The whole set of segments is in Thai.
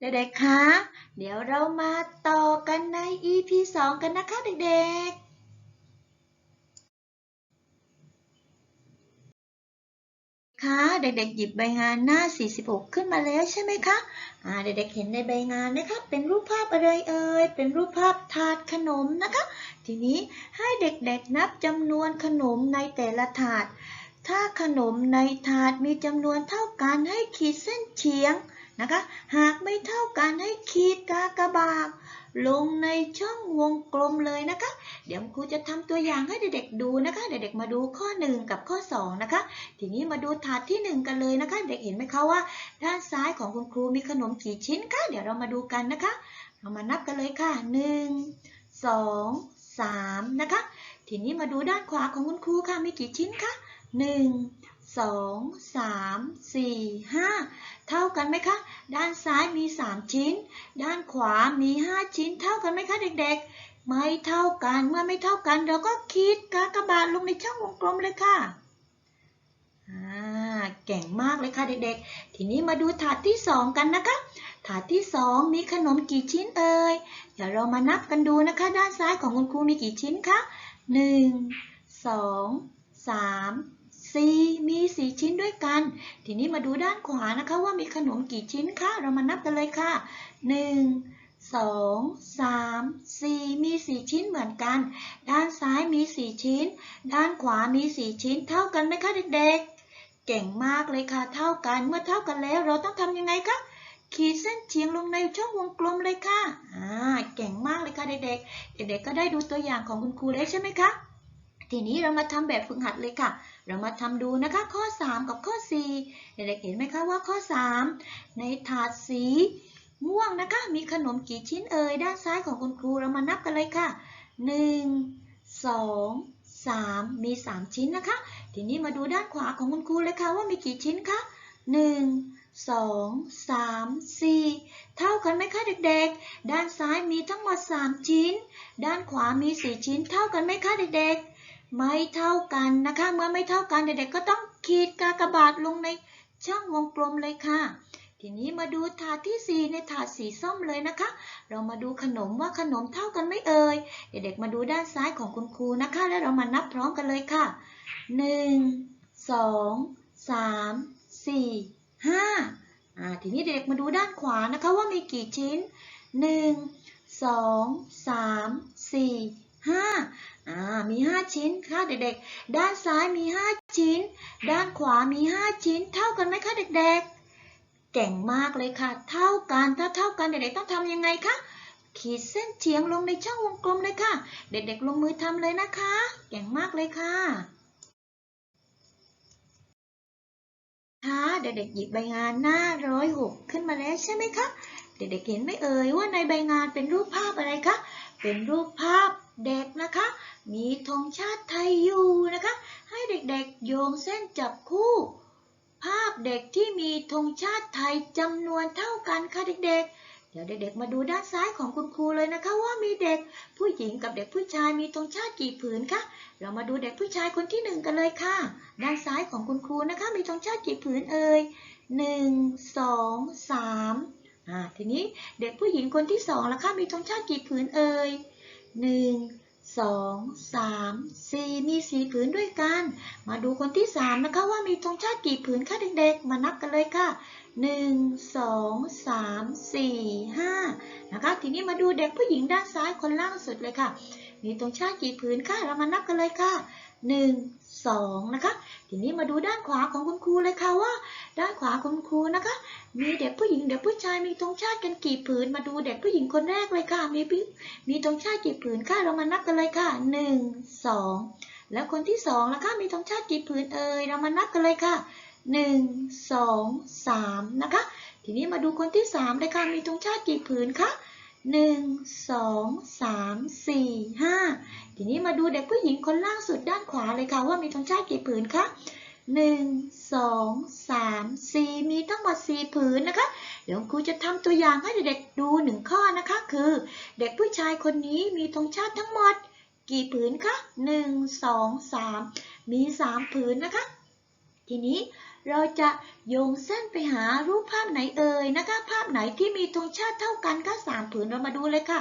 เด็กๆ คะ เดี๋ยวเรามาต่อกันใน EP 2 กันนะคะเด็กๆคะเด็กๆหยิบใบงานหน้า 46 ขึ้นมาแล้วใช่ไหมคะอ่าเด็กๆเห็นในใบงานนะคะ เป็นรูปภาพอะไรเอ่ย เป็นรูปภาพถาดขนมนะคะ ทีนี้ให้เด็กๆนับจำนวนขนมในแต่ละถาด ถ้าขนมในถาดมีจำนวนเท่ากันให้ขีดเส้นเฉียง นะคะ หากไม่เท่ากันให้ขีดกากบาทลงในช่องวงกลมเลยนะคะ เดี๋ยวครูจะทำตัวอย่างให้เด็กๆดูนะคะ เด็กๆมาดูข้อ 1 กับข้อ 2 นะคะ ทีนี้มาดูถาดที่ 1 กันเลยนะคะ เด็กเห็นไหมคะว่า ด้านซ้ายของคุณครูมีขนมกี่ชิ้นคะ เดี๋ยวเรามาดูกันนะคะ เรามานับกันเลยค่ะ 1 2 3 นะคะ ทีนี้มาดูด้านขวาของคุณครูค่ะ มีกี่ชิ้นคะ 1 2 3 4 5เท่ากันไหมคะ ด้านซ้ายมี3ชิ้น ด้านขวามี5ชิ้น เท่ากันไหมคะเด็กๆ ไม่เท่ากัน เมื่อไม่เท่ากันเราก็คิดกากบาทลงในช่องวงกลมเลยค่ะเก่งมากเลยค่ะเด็กๆ ทีนี้มาดูถาดที่2กันนะคะ ถาดที่2มีขนมกี่ชิ้นเอ่ย เดี๋ยวเรามานับกันดูนะคะ ด้านซ้ายของคุณครูมีกี่ชิ้นคะ1 2 3 4 มี 4 ชิ้นด้วยกัน ทีนี้มาดูด้านขวานะคะว่ามีขนมกี่ชิ้นคะเรามานับกันเลยค่ะ 1 2 3 4 มี 4 ชิ้นเหมือนกัน ด้านซ้ายมี 4 ชิ้น ด้านขวามี 4 ชิ้น เท่ากันไหมคะเด็กๆ เก่งมากเลยค่ะ เท่ากัน เมื่อเท่ากันแล้วเราต้องทำยังไงคะขีดเส้นเฉียงลงในช่องวงกลมเลยค่ะ อ่า เก่งมากเลยค่ะเด็กๆ เด็กๆ ก็ได้ดูตัวอย่างของคุณครูแล้วใช่ไหมคะ ทีนี้เรามาทำแบบฝึกหัดเลยค่ะ เรามาทำดูนะคะ ข้อ 3 กับข้อ 4 เด็กๆเห็นไหมคะว่าข้อ 3 ในถาดสีม่วงนะคะ มีขนมกี่ชิ้นเอ่ยด้านซ้ายของคุณครูเรามานับกันเลยค่ะ 1 2 3 มี 3 ชิ้นนะคะ ทีนี้มาดูด้านขวาของคุณครูเลยค่ะว่ามีกี่ชิ้นคะ 1 2 3 4 เท่ากันไหมคะเด็กๆ ด้านซ้ายมีทั้งหมด 3 ชิ้น ด้านขวามี 4 ชิ้น เท่ากันไหมคะเด็กๆ ไม่เท่ากันนะคะ เมื่อไม่เท่ากันเด็กๆก็ต้องขีดกากบาทลงในช่องวงกลมเลยค่ะ ทีนี้มาดูถาดที่ 4 ในถาดสีส้มเลยนะคะ เรามาดูขนมว่าขนมเท่ากันไหมเอ่ย เด็กๆมาดูด้านซ้ายของคุณครูนะคะ แล้วเรามานับพร้อมกันเลยค่ะ 1 2 3 4 5อ่าทีนี้เด็กๆมาดูด้านขวานะคะว่ามีกี่ชิ้น 1 2 3 4 5อ่ามี 5 ชิ้นค่ะเด็กๆ ด้านซ้ายมี 5 ชิ้น ด้านขวามี 5 ชิ้น เท่ากันไหมคะเด็กๆ เก่งมากเลยค่ะ เท่ากัน ถ้าเท่ากันเด็กๆต้องทำยังไงคะ ขีดเส้นเฉียงลงในช่องวงกลมเลยค่ะ เด็กๆ ลงมือทำเลยนะคะ เก่งมากเลยค่ะค่ะเด็กๆหยิบใบงานหน้าร้อยหกขึ้นมาแล้วใช่ไหมคะ เด็กๆเห็นไหมเอ่ยว่าในใบงานเป็นรูปภาพอะไรคะ เป็นรูปภาพ เด็กนะคะ มีธงชาติไทยอยู่นะคะ ให้เด็กๆโยงเส้นจับคู่ ภาพเด็กที่มีธงชาติไทยจำนวนเท่ากันค่ะเด็กๆเดี๋ยวเด็กๆ มาดูด้านซ้ายของคุณครูเลยนะคะ ว่ามีเด็กผู้หญิงกับเด็กผู้ชายมีธงชาติกี่ผืนคะเรามาดูเด็กผู้ชายคนที่หนึ่งกันเลยค่ะ ด้านซ้ายของคุณครูนะคะ มีธงชาติกี่ผืนเอ่ยหนึ่งสองสามอ่าทีนี้เด็กผู้หญิงคนที่สองละคะมีธงชาติกี่ผืนเอ่ย หนึ่งสองสามสี่มีสี่ผืนด้วยกัน มาดูคนที่สามนะคะว่ามีธงชาติกี่ผืนคะเด็กๆ มานับกันเลยค่ะหนึ่งสองสามสี่ห้านะคะ ทีนี้มาดูเด็กผู้หญิงด้านซ้ายคนล่างสุดเลยค่ะ มีธงชาติกี่ผืนคะเรามานับกันเลยค่ะหนึ่งสองนะคะ ทีนี้มาดูด้านขวาของคุณครูเลยค่ะว่า ด้านขวาของคุณครูนะคะ มีเด็กผู้หญิงเด็กผู้ชายมีธงชาติกันกี่ผืนมาดูเด็กผู้หญิงคนแรกเลยค่ะ มีมีธงชาติกี่ผืนค่ะเรามานับกันเลยค่ะหนึ่งสองแล้วคนที่สองละคะมีธงชาติกี่ผืนเอ่ยเรามานับกันเลยค่ะหนึ่งสองสามนะคะ ทีนี้มาดูคนที่สามเลยค่ะมีธงชาติกี่ผืนคะหนึ่งสองสามสี่ห้าทีนี้มาดูเด็กผู้หญิงคนล่างสุดด้านขวาเลยค่ะว่ามีธงชาติกี่ผืนคะ หนึ่งสองสามสี่มีทั้งหมดสี่ผืนนะคะ เดี๋ยวครูจะทำตัวอย่างให้เด็กๆดูหนึ่งข้อนะคะ คือ เด็กผู้ชายคนนี้มีธงชาติทั้งหมด กี่ผืนคะหนึ่งสองสามมีสามผืนนะคะ ทีนี้เราจะโยงเส้นไปหารูปภาพไหนเอ่ยนะคะ ภาพไหนที่มีธงชาติเท่ากันก็สามผืนเรามาดูเลยค่ะ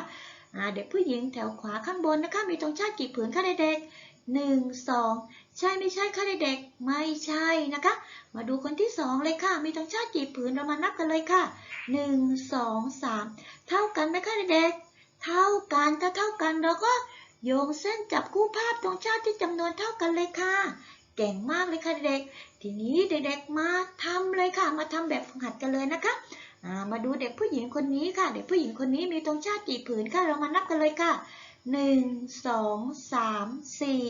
เด็กผู้หญิงแถวขวาข้างบนนะคะ มีธงชาติกี่ผืนคะเด็กๆ หนึ่งสองใช่ไม่ใช่คะเด็กๆไม่ใช่นะคะ มาดูคนที่สองเลยค่ะ มีธงชาติกี่ผืนเรามานับกันเลยค่ะหนึ่งสองสามเท่ากันไหมคะเด็กๆเท่ากันถ้าเท่ากันเราก็โยงเส้นจับคู่ภาพธงชาติที่จำนวนเท่ากันเลยค่ะ เก่งมากเลยค่ะเด็กทีนี้เด็กๆมาทำเลยค่ะ มาทำแบบฝึกหัดกันเลยนะคะมาดูเด็กผู้หญิงคนนี้ค่ะ เด็กผู้หญิงคนนี้มีธงชาติกี่ผืนค่ะเรามานับกันเลยค่ะ หนึ่งสองสามสี่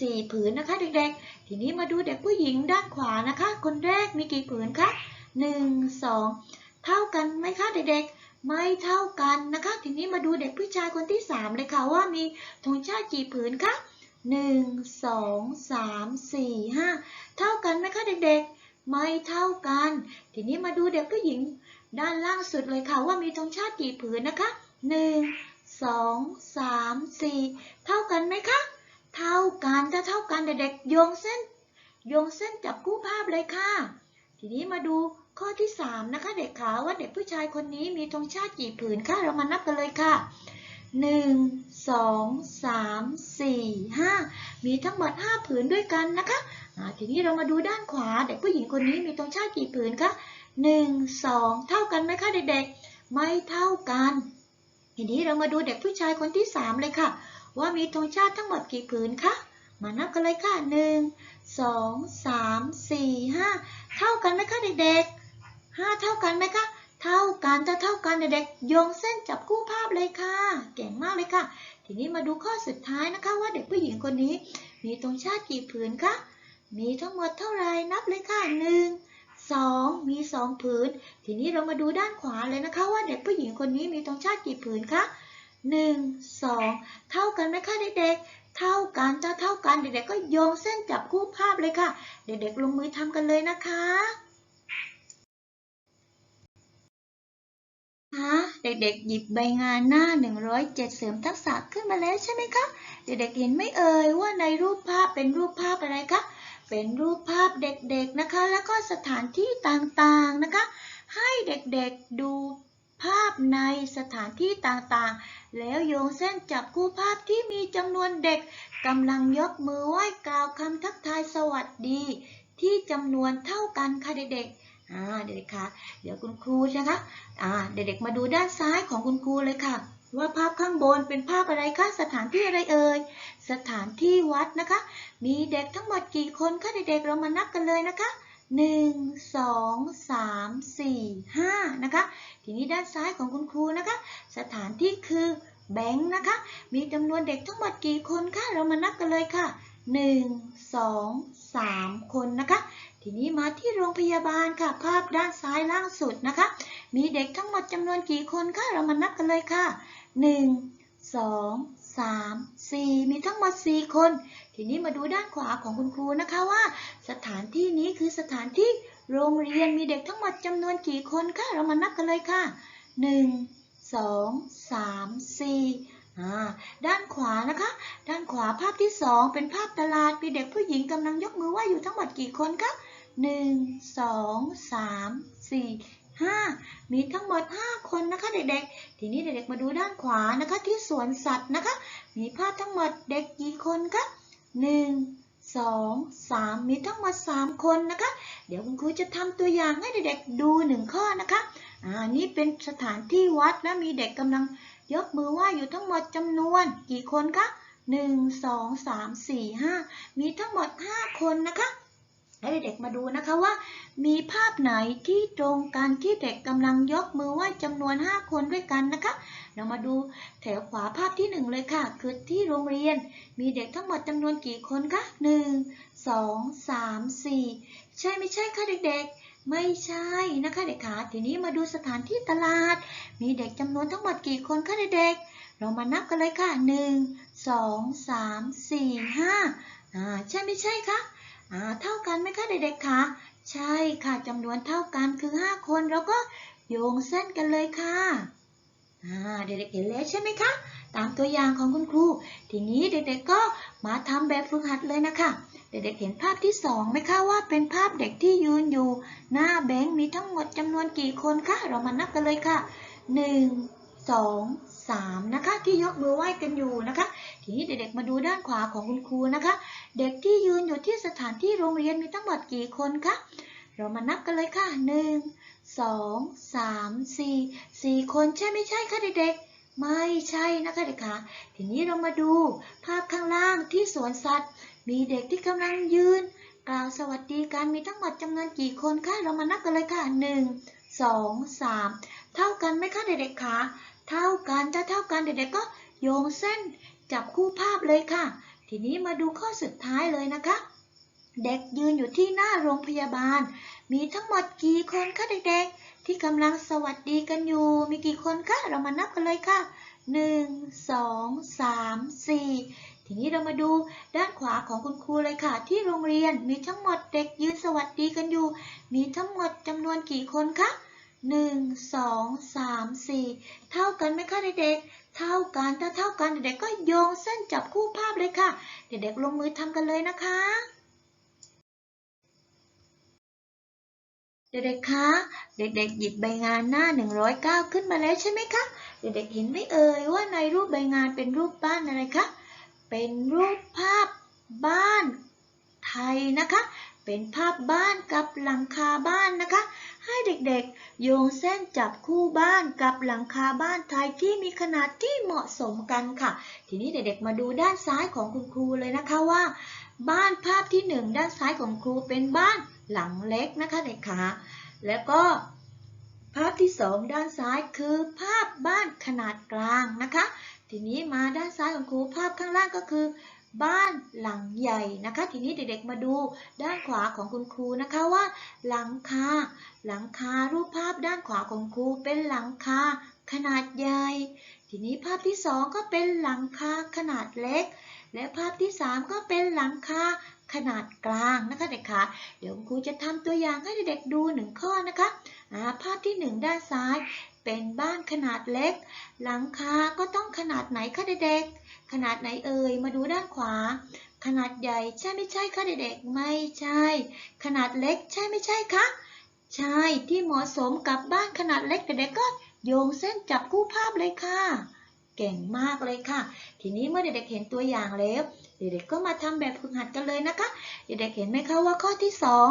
สี่ผืนนะคะเด็กๆ ทีนี้มาดูเด็กผู้หญิงด้านขวานะคะ คนแรกมีกี่ผืนคะหนึ่งสองเท่ากันไหมคะเด็กๆไม่เท่ากันนะคะ ทีนี้มาดูเด็กผู้ชายคนที่สามเลยค่ะว่ามีธงชาติกี่ผืนคะหนึ่งสองสามสี่ห้าเท่ากันไหมคะเด็กๆ ไม่เท่ากัน ทีนี้มาดูเด็กผู้หญิงด้านล่างสุดเลยค่ะว่ามีธงชาติกี่ผืนนะคะหนึ่ง สองสามสี่เท่ากันไหมคะ เท่ากันถ้าเท่ากันเด็กๆโยงเส้นโยงเส้นจับคู่ภาพเลยค่ะ ทีนี้มาดูข้อที่สามนะคะ เด็กขาว่าเด็กผู้ชายคนนี้มีธงชาติกี่ผืนคะเรามานับกันเลยค่ะหนึ่งสองสามสี่ห้ามีทั้งหมดห้าผืนด้วยกันนะคะทีนี้เรามาดูด้านขวา เด็กผู้หญิงคนนี้มีธงชาติกี่ผืนคะหนึ่งสองเท่ากันไหมคะเด็กๆ ไม่เท่ากัน ทีนี้เรามาดูเด็กผู้ชายคนที่สามเลยค่ะ ว่ามีธงชาติทั้งหมดกี่ผืนคะมานับกันเลยค่ะหนึ่งสองสามสี่ห้าเท่ากันไหมคะเด็กๆห้าเท่ากันไหมคะเท่ากันถ้าเท่ากันเด็กๆโยงเส้นจับคู่ภาพเลยค่ะ เก่งมากเลยค่ะ ทีนี้มาดูข้อสุดท้ายนะคะ ว่าเด็กผู้หญิงคนนี้ มีธงชาติกี่ผืนคะมีทั้งหมดเท่าไหร่นับเลยค่ะหนึ่ง สองมีสองผืน ทีนี้เรามาดูด้านขวาเลยนะคะว่าเด็กผู้หญิงคนนี้มีธงชาติกี่ผืนคะหนึ่งสองเท่ากันไหมคะเด็กๆ เท่ากันถ้าเท่ากันเด็กๆก็โยงเส้นจับคู่ภาพเลยค่ะ เด็กๆลงมือทำกันเลยนะคะคะเด็กๆ หยิบใบงานหน้า 107 เสริมทักษะขึ้นมาแล้วใช่ไหมคะ เด็กๆ เห็นไม่เอ่ยว่าในรูปภาพเป็นรูปภาพอะไรคะ เป็นรูปภาพเด็กๆนะคะ แล้วก็สถานที่ต่างๆนะคะ ให้เด็กๆดูภาพในสถานที่ต่างๆ แล้วโยงเส้นจับคู่ภาพที่มีจำนวนเด็กกำลังยกมือไหว้กล่าวคำทักทายสวัสดี ที่จำนวนเท่ากันค่ะเด็กๆอ่าเด็กๆคะเดี๋ยวคุณครูนะคะอ่าเด็กๆมาดูด้านซ้ายของคุณครูเลยค่ะ ว่าภาพข้างบนเป็นภาพอะไรคะสถานที่อะไรเอ่ยสถานที่วัดนะคะ มีเด็กทั้งหมดกี่คนคะเด็กๆ เรามานับกันเลยนะคะหนึ่งสองสามสี่ห้านะคะ ทีนี้ด้านซ้ายของคุณครูนะคะ สถานที่คือแบงค์นะคะ มีจำนวนเด็กทั้งหมดกี่คนคะ เรามานับกันเลยค่ะหนึ่งสองสามคนนะคะ ทีนี้มาที่โรงพยาบาลค่ะ ภาพด้านซ้ายล่างสุดนะคะ มีเด็กทั้งหมดจำนวนกี่คนคะ เรามานับกันเลยค่ะหนึ่ งสามสี่มีทั้งหมดสี่คน ทีนี้มาดูด้านขวาของคุณครูนะคะว่า สถานที่นี้คือสถานที่โรงเรียนมีเด็กทั้งหมดจำนวนกี่คนคะเรามานับกันเลยค่ะหนึ่งสองสามสี่อ่าด้านขวานะคะ ด้านขวาภาพที่สองเป็นภาพตลาด มีเด็กผู้หญิงกำลังยกมือไหว้อยู่ทั้งหมดกี่คนคะหนึ่งส องสามสี่ห้ามีทั้งหมดห้าคนนะคะเด็กๆ ทีนี้เด็กๆมาดูด้านขวานะคะที่สวนสัตว์นะคะ มีภาพทั้งหมดเด็กกี่คนคะหนึ่งสองสามมีทั้งหมดสามคนนะคะ เดี๋ยวคุณครูจะทำตัวอย่างให้เด็กๆดูหนึ่งข้อนะคะอ่านี่เป็นสถานที่วัดนะมีเด็กกำลังยกมือไหว้อยู่ทั้งหมดจำนวนกี่คนคะหนึ่งสองสามสี่ห้ามีทั้งหมดห้าคนนะคะ ให้เด็กๆมาดูนะคะว่า มีภาพไหนที่ตรงกันที่เด็กกำลังยกมือไหว้จำนวน 5 คนด้วยกันนะคะ เรามาดูแถวขวาภาพที่ 1 เลยค่ะ คือที่โรงเรียน มีเด็กทั้งหมดจำนวนกี่คนคะ 1 2 3 4 ใช่ไม่ใช่คะเด็กๆ ไม่ใช่นะคะเด็กขาทีนี้มาดูสถานที่ตลาด มีเด็กจำนวนทั้งหมดกี่คนคะเด็กๆ เรามานับกันเลยค่ะ 1 2 3 4 5อ่าใช่ไม่ใช่คะ เท่ากันไหมคะเด็กๆคะใช่ค่ะจำนวนเท่ากันคือ 5 คนเราก็โยงเส้นกันเลยค่ะอ่าเด็กๆเห็นแล้วใช่ไหมคะ ตามตัวอย่างของคุณครู ทีนี้เด็กๆก็มาทำแบบฝึกหัดเลยนะคะ เด็กๆเห็นภาพที่สองไหมคะว่าเป็นภาพเด็กที่ยืนอยู่ หน้าแบงค์มีทั้งหมดจำนวนกี่คนคะเรามานับกันเลยค่ะหนึ่ งสามนะคะ ที่ยกมือไหว้กันอยู่นะคะ ทีนี้เด็กๆมาดูด้านขวาของคุณครูนะคะ เด็กที่ยืนอยู่ที่สถานที่โรงเรียนมีทั้งหมดกี่คนคะเรามานับกันเลยค่ะหนึ่งสองสามสี่สี่คนใช่ไม่ใช่คะเด็กๆ ไม่ใช่นะคะเด็กค่ะทีนี้เรามาดูภาพข้างล่างที่สวนสัตว์ มีเด็กที่กำลังยืน กล่าวสวัสดีกันมีทั้งหมดจำนวนกี่คนคะเรามานับกันเลยค่ะหนึ่งสองสามเท่ากันไหมคะเด็กๆคะ เท่ากันถ้าเท่ากันเด็กๆก็โยงเส้นจับคู่ภาพเลยค่ะ ทีนี้มาดูข้อสุดท้ายเลยนะคะ เด็กยืนอยู่ที่หน้าโรงพยาบาล มีทั้งหมดกี่คนคะเด็กๆ ที่กำลังสวัสดีกันอยู่ มีกี่คนคะ เรามานับกันเลยค่ะหนึ่งสองสามสี่ทีนี้เรามาดูด้านขวาของคุณครูเลยค่ะ ที่โรงเรียนมีทั้งหมดเด็กยืนสวัสดีกันอยู่ มีทั้งหมดจำนวนกี่คนคะ หนึ่งสองสามสี่เท่ากันไหมคะเด็กๆ เท่ากัน ถ้าเท่ากันเด็กๆก็โยงเส้นจับคู่ภาพเลยค่ะ เด็กๆลงมือทำกันเลยนะคะ เด็กๆ คะ เด็กๆ หยิบใบงานหน้า 109 ขึ้นมาแล้วใช่ไหมคะ เด็กๆ เห็นไหมเอ่ยว่าในรูปใบงานเป็นรูปบ้านอะไรคะ เป็นรูปภาพบ้านไทยนะคะ เป็นภาพบ้านกับหลังคาบ้านนะคะ ให้เด็กๆ โยงเส้นจับคู่บ้านกับหลังคาบ้านไทยที่มีขนาดที่เหมาะสมกันค่ะ ทีนี้เด็กๆ มาดูด้านซ้ายของคุณครูเลยนะคะว่า บ้านภาพที่หนึ่งด้านซ้ายของครูเป็นบ้านหลังเล็กนะคะเด็กคะแล้วก็ภาพที่สองด้านซ้ายคือภาพบ้านขนาดกลางนะคะ ทีนี้มาด้านซ้ายของครูภาพข้างล่างก็คือ บ้านหลังใหญ่นะคะ ทีนี้เด็กๆมาดูด้านขวาของคุณครูนะคะว่า หลังคาหลังคารูปภาพด้านขวาของครูเป็นหลังคาขนาดใหญ่ ทีนี้ภาพที่สองก็เป็นหลังคาขนาดเล็ก และภาพที่3ก็เป็นหลังคาขนาดกลางนะคะเด็กคะเดี๋ยวครูจะทำตัวอย่างให้เด็กๆดูหนึ่งข้อนะคะภาพที่ 1 ด้านซ้าย เป็นบ้านขนาดเล็ก หลังคาก็ต้องขนาดไหนคะเด็กๆ ขนาดไหนเอ่ย มาดูด้านขวา ขนาดใหญ่ใช่ไม่ใช่คะเด็กๆ ไม่ใช่ ขนาดเล็กใช่ไม่ใช่คะ ใช่ที่เหมาะสมกับบ้านขนาดเล็กเด็กๆก็โยงเส้นจับคู่ภาพเลยค่ะ เก่งมากเลยค่ะ ทีนี้เมื่อเด็กๆเห็นตัวอย่างแล้ว เด็กๆก็มาทำแบบฝึกหัดกันเลยนะคะ เด็กๆเห็นไหมคะว่าข้อที่สอง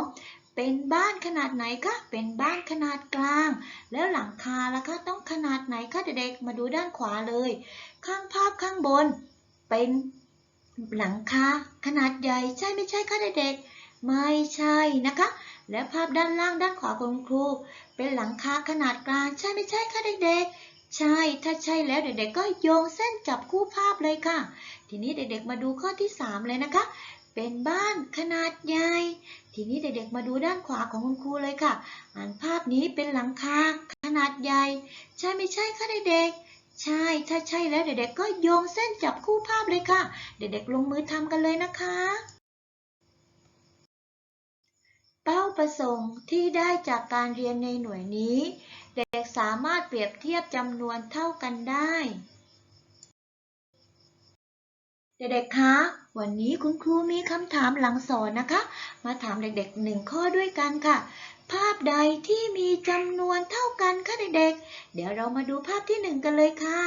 เป็นบ้านขนาดไหนคะ เป็นบ้านขนาดกลาง แล้วหลังคาล่ะคะต้องขนาดไหนคะเด็กๆ มาดูด้านขวาเลย ข้างภาพข้างบน เป็นหลังคาขนาดใหญ่ใช่ไม่ใช่คะเด็กๆ ไม่ใช่นะคะ และภาพด้านล่างด้านขวาของครู เป็นหลังคาขนาดกลางใช่ไม่ใช่คะเด็กๆใช่ ถ้าใช่แล้วเด็กๆก็โยงเส้นจับคู่ภาพเลยค่ะ ทีนี้เด็กๆมาดูข้อที่ 3 เลยนะคะ เป็นบ้านขนาดใหญ่ ทีนี้เด็กๆมาดูด้านขวาของคุณครูเลยค่ะ อ่านภาพนี้เป็นหลังคาขนาดใหญ่ ใช่ไม่ใช่คะเด็กๆ ใช่ถ้าใช่แล้วเด็กๆก็โยงเส้นจับคู่ภาพเลยค่ะ เด็กๆลงมือทำกันเลยนะคะ เป้าประสงค์ที่ได้จากการเรียนในหน่วยนี้ เด็กๆสามารถเปรียบเทียบจำนวนเท่ากันได้ เด็กๆ คะ วันนี้คุณครูมีคำถามหลังสอนนะคะ มาถามเด็กๆหนึ่งข้อด้วยกันค่ะ ภาพใดที่มีจำนวนเท่ากันคะเด็กๆ เดี๋ยวเรามาดูภาพที่หนึ่งกันเลยค่ะ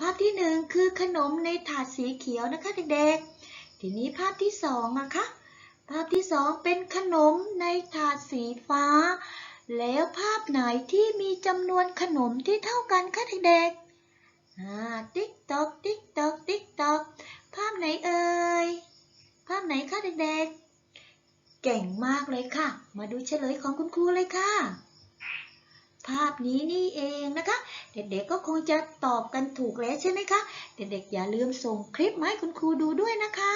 ภาพที่หนึ่งคือขนมในถาดสีเขียวนะคะเด็กๆ ทีนี้ภาพที่สองนะคะ ภาพที่สองเป็นขนมในถาดสีฟ้า แล้วภาพไหนที่มีจำนวนขนมที่เท่ากันคะเด็กๆ ติ๊กตอกติ๊กตอกติ๊กตอกภาพไหนเอ่ย ภาพไหนคะเด็กๆ เก่งมากเลยค่ะ มาดูเฉลยของคุณครูเลยค่ะ ภาพนี้นี่เองนะคะ เด็กๆก็คงจะตอบกันถูกแล้วใช่ไหมคะ เด็กๆอย่าลืมส่งคลิปมาให้คุณครูดูด้วยนะคะ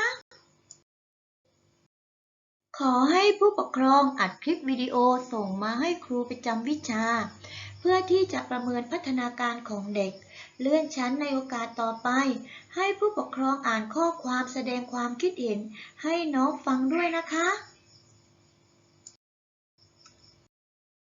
ขอให้ผู้ปกครองอัดคลิปวิดีโอส่งมาให้ครูประจำวิชา เพื่อที่จะประเมินพัฒนาการของเด็ก เลื่อนชั้นในโอกาสต่อไป ให้ผู้ปกครองอ่านข้อความแสดงความคิดเห็น ให้น้องฟังด้วยนะคะ